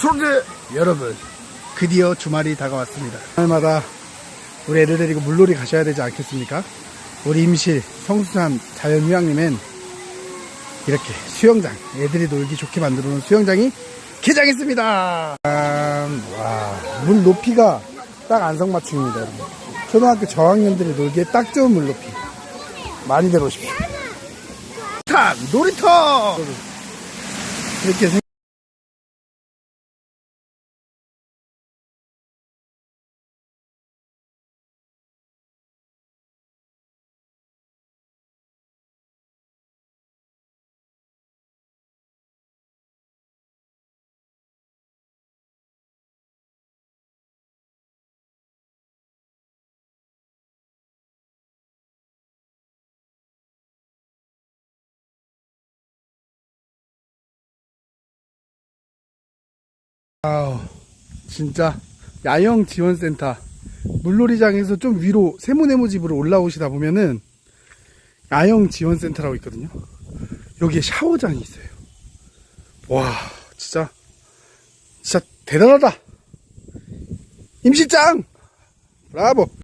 소개 여러분 드디어 주말이 다가왔습니다. 주말마다 우리 애들 데리고 물놀이 가셔야 되지 않겠습니까? 우리 임실 성수산 자연휴양림엔 이렇게 수영장 애들이 놀기 좋게 만들어 놓은 수영장이 개장했습니다. 와 물 높이가 딱 안성맞춤입니다 여러분. 초등학교 저학년들이 놀기에 딱 좋은 물 높이. 많이들 오십시오. 탄 놀이터! 이렇게 아우 진짜. 야영 지원센터. 물놀이장에서 좀 위로 세모네모 집으로 올라오시다 보면은 야영 지원센터라고 있거든요. 여기에 샤워장이 있어요. 와 진짜. 진짜 대단하다. 임실장! 브라보